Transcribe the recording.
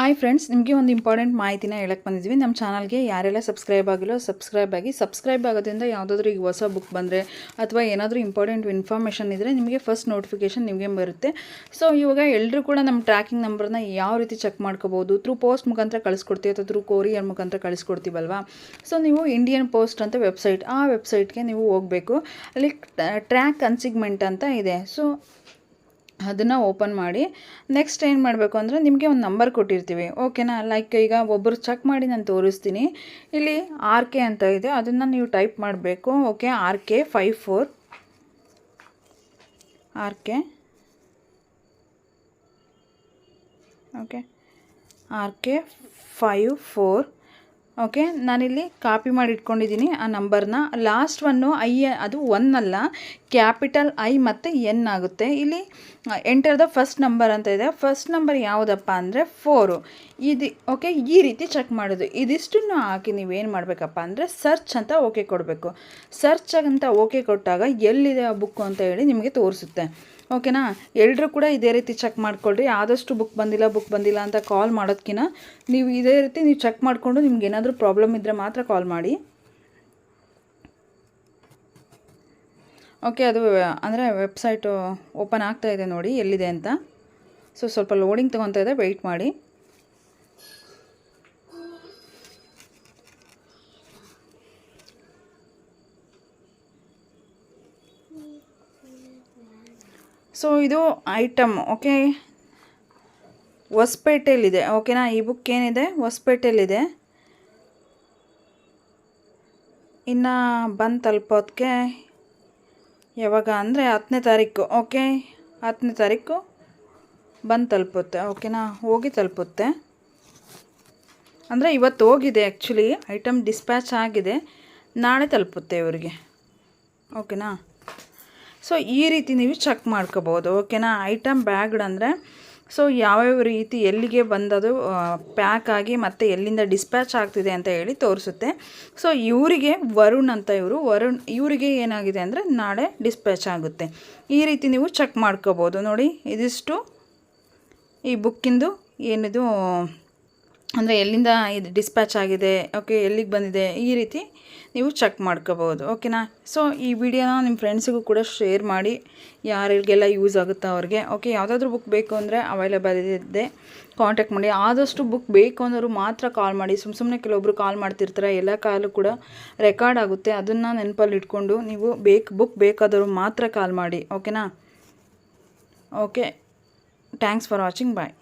Hi friends ನಿಮಗೆ ಒಂದು important ಮಾಹಿತಿನ ಹೇಳಕ್ಕೆ ಬಂದಿದ್ವಿ. ನಮ್ಮ ಚಾನಲ್ಗೆ ಯಾರೆಲ್ಲ ಸಬ್ಸ್ಕ್ರೈಬ್ ಆಗಿಲ್ಲೋ ಸಬ್ಸ್ಕ್ರೈಬ್ ಆಗಿ ಸಬ್ಸ್ಕ್ರೈಬ್ ಆಗೋದ್ರಿಂದ ಯಾವುದಾದ್ರೂ ಈಗ ಹೊಸ ಬುಕ್ ಬಂದರೆ ಅಥವಾ ಏನಾದರೂ ಇಂಪಾರ್ಟೆಂಟ್ ಇನ್ಫಾರ್ಮೇಷನ್ ಇದ್ದರೆ ನಿಮಗೆ ಫಸ್ಟ್ ನೋಟಿಫಿಕೇಷನ್ ನಿಮಗೆ ಬರುತ್ತೆ. ಸೊ ಇವಾಗ ಎಲ್ಲರೂ ಕೂಡ ನಮ್ಮ ಟ್ರ್ಯಾಕಿಂಗ್ ನಂಬರ್ನ ಯಾವ ರೀತಿ ಚೆಕ್ ಮಾಡ್ಕೋಬೋದು ಥ್ರೂ ಪೋಸ್ಟ್ ಮುಖಾಂತರ ಕಳಿಸ್ಕೊಡ್ತೀವಿ ಅಥವಾ ಥ್ರೂ ಕೊರಿಯರ್ ಮುಖಾಂತರ ಕಳಿಸ್ಕೊಡ್ತೀವಲ್ವಾ? ಸೊ ನೀವು ಇಂಡಿಯನ್ ಪೋಸ್ಟ್ ಅಂತ ವೆಬ್ಸೈಟ್ ಆ ವೆಬ್ಸೈಟ್ಗೆ ನೀವು ಹೋಗಬೇಕು. ಅಲ್ಲಿ ಟ್ರ್ಯಾಕ್ ಕನ್ಸಿಗ್ಮೆಂಟ್ ಅಂತ ಇದೆ. ಸೊ ಅದನ್ನು ಓಪನ್ ಮಾಡಿ. ನೆಕ್ಸ್ಟ್ ಏನು ಮಾಡಬೇಕು ಅಂದರೆ ನಿಮಗೆ ಒಂದು ನಂಬರ್ ಕೊಟ್ಟಿರ್ತೀವಿ. ಓಕೆನಾ ಲೈಕ್ ಈಗ ಒಬ್ಬರು ಚೆಕ್ ಮಾಡಿ ನಾನು ತೋರಿಸ್ತೀನಿ. ಇಲ್ಲಿ ಆರ್ ಕೆ ಅಂತ ಇದೆ. ಅದನ್ನು ನೀವು ಟೈಪ್ ಮಾಡಬೇಕು. Okay R K five four R K okay R K five four okay ನಾನಿಲ್ಲಿ ಕಾಪಿ ಮಾಡಿ ಇಟ್ಕೊಂಡಿದ್ದೀನಿ ಆ ನಂಬರ್ನ ಲಾಸ್ಟ್ ಒನ್ನು ಐ ಅದು ಒನ್ ಅಲ್ಲ ಕ್ಯಾಪಿಟಲ್ ಐ ಮತ್ತು ಎನ್ ಆಗುತ್ತೆ. ಇಲ್ಲಿ ಎಂಟರ್ ದ ಫಸ್ಟ್ ನಂಬರ್ ಅಂತ ಇದೆ. ಫಸ್ಟ್ ನಂಬರ್ ಯಾವುದಪ್ಪ ಅಂದರೆ ಫೋರು ಇದು ಓಕೆ ಈ ರೀತಿ ಚೆಕ್ ಮಾಡೋದು. ಇದಿಷ್ಟನ್ನು ಹಾಕಿ ನೀವೇನು ಮಾಡಬೇಕಪ್ಪ ಅಂದರೆ ಸರ್ಚ್ ಅಂತ ಓಕೆ ಕೊಡಬೇಕು. ಸರ್ಚ್ ಅಂತ ಓಕೆ ಕೊಟ್ಟಾಗ ಎಲ್ಲಿದೆ ಆ ಬುಕ್ಕು ಅಂತ ಹೇಳಿ ನಿಮಗೆ ತೋರಿಸುತ್ತೆ. ಓಕೆನಾ? ಎಲ್ಲರೂ ಕೂಡ ಇದೇ ರೀತಿ ಚೆಕ್ ಮಾಡ್ಕೊಳ್ರಿ. ಆದಷ್ಟು ಬುಕ್ ಬಂದಿಲ್ಲ ಬುಕ್ ಬಂದಿಲ್ಲ ಅಂತ ಕಾಲ್ ಮಾಡೋದಕ್ಕಿಂತ ನೀವು ಇದೇ ರೀತಿ ನೀವು ಚೆಕ್ ಮಾಡಿಕೊಂಡು ನಿಮ್ಗೆ ಏನಾದರೂ ಪ್ರಾಬ್ಲಮ್ ಇದ್ದರೆ ಮಾತ್ರ ಕಾಲ್ ಮಾಡಿ. ಓಕೆ ಅದು ಅಂದರೆ ವೆಬ್ಸೈಟು ಓಪನ್ ಆಗ್ತಾ ಇದೆ ನೋಡಿ, ಎಲ್ಲಿದೆ ಅಂತ. ಸೊ ಸ್ವಲ್ಪ ಲೋಡಿಂಗ್ ತೊಗೊತಾ ಇದೆ ವೆಯ್ಟ್ ಮಾಡಿ. ಸೊ ಇದು ಐಟಮ್ ಓಕೆ ಹೊಸಪೇಟೆಯಲ್ಲಿದೆ ಓಕೆನಾ ಈ ಬುಕ್ ಏನಿದೆ? ಹೊಸಪೇಟೆಯಲ್ಲಿದೆ. ಇನ್ನು ಬಂದು ತಲುಪೋದಕ್ಕೆ ಯಾವಾಗ ಅಂದರೆ ಹತ್ತನೇ ತಾರೀಕು ಓಕೆ ಹತ್ತನೇ ತಾರೀಕು ಬಂದು ತಲುಪುತ್ತೆ ಓಕೆನಾ ಹೋಗಿ ತಲುಪುತ್ತೆ. ಅಂದರೆ ಇವತ್ತು ಹೋಗಿದೆ ಆ್ಯಕ್ಚುಲಿ ಐಟಮ್ ಡಿಸ್ಪ್ಯಾಚ್ ಆಗಿದೆ. ನಾಳೆ ತಲುಪುತ್ತೆ ಇವರಿಗೆ ಓಕೆನಾ ಸೊ ಈ ರೀತಿ ನೀವು ಚೆಕ್ ಮಾಡ್ಕೋಬೋದು ಓಕೆನಾ ಐಟಮ್ ಬ್ಯಾಗ್ಡ್ ಅಂದರೆ ಸೊ ಯಾವ್ಯಾವ ರೀತಿ ಎಲ್ಲಿಗೆ ಬಂದದು ಪ್ಯಾಕ್ ಆಗಿ ಮತ್ತು ಎಲ್ಲಿಂದ ಡಿಸ್ಪ್ಯಾಚ್ ಆಗ್ತಿದೆ ಅಂತ ಹೇಳಿ ತೋರಿಸುತ್ತೆ. ಸೊ ಇವರಿಗೆ ವರುಣ್ ಅಂತ ಇವರು, ವರುಣ್ ಇವರಿಗೆ ಏನಾಗಿದೆ ಅಂದರೆ ನಾಳೆ ಡಿಸ್ಪ್ಯಾಚ್ ಆಗುತ್ತೆ. ಈ ರೀತಿ ನೀವು ಚೆಕ್ ಮಾಡ್ಕೋಬೋದು ನೋಡಿ, ಇದಿಷ್ಟು ಈ ಬುಕ್ಕಿಂದು ಏನಿದು ಅಂದರೆ ಎಲ್ಲಿಂದ ಇದು ಡಿಸ್ಪ್ಯಾಚ್ ಆಗಿದೆ ಓಕೆ ಎಲ್ಲಿಗೆ ಬಂದಿದೆ, ಈ ರೀತಿ ನೀವು ಚೆಕ್ ಮಾಡ್ಕೋಬೋದು ಓಕೆನಾ ಸೊ ಈ ವಿಡಿಯೋನ ನಿಮ್ಮ ಫ್ರೆಂಡ್ಸಿಗೂ ಕೂಡ ಶೇರ್ ಮಾಡಿ, ಯಾರಿಗೆಲ್ಲ ಯೂಸ್ ಆಗುತ್ತಾ ಅವ್ರಿಗೆ ಓಕೆ ಯಾವುದಾದ್ರೂ ಬುಕ್ ಬೇಕು ಅಂದರೆ ಅವೈಲೇಬಲ್ ಇದೆ ಕಾಂಟ್ಯಾಕ್ಟ್ ಮಾಡಿ. ಆದಷ್ಟು ಬುಕ್ ಬೇಕು ಅನ್ನೋರು ಮಾತ್ರ ಕಾಲ್ ಮಾಡಿ. ಸುಮ್ಮ ಸುಮ್ಮನೆ ಕೆಲವೊಬ್ರು ಕಾಲ್ ಮಾಡ್ತಿರ್ತಾರೆ, ಎಲ್ಲ ಕಾಲು ಕೂಡ ರೆಕಾರ್ಡ್ ಆಗುತ್ತೆ. ಅದನ್ನು ನೆನಪಲ್ಲಿ ಇಟ್ಕೊಂಡು ನೀವು ಬೇಕು ಬುಕ್ ಬೇಕಾದವರು ಮಾತ್ರ ಕಾಲ್ ಮಾಡಿ ಓಕೆನಾ okay thanks for watching bye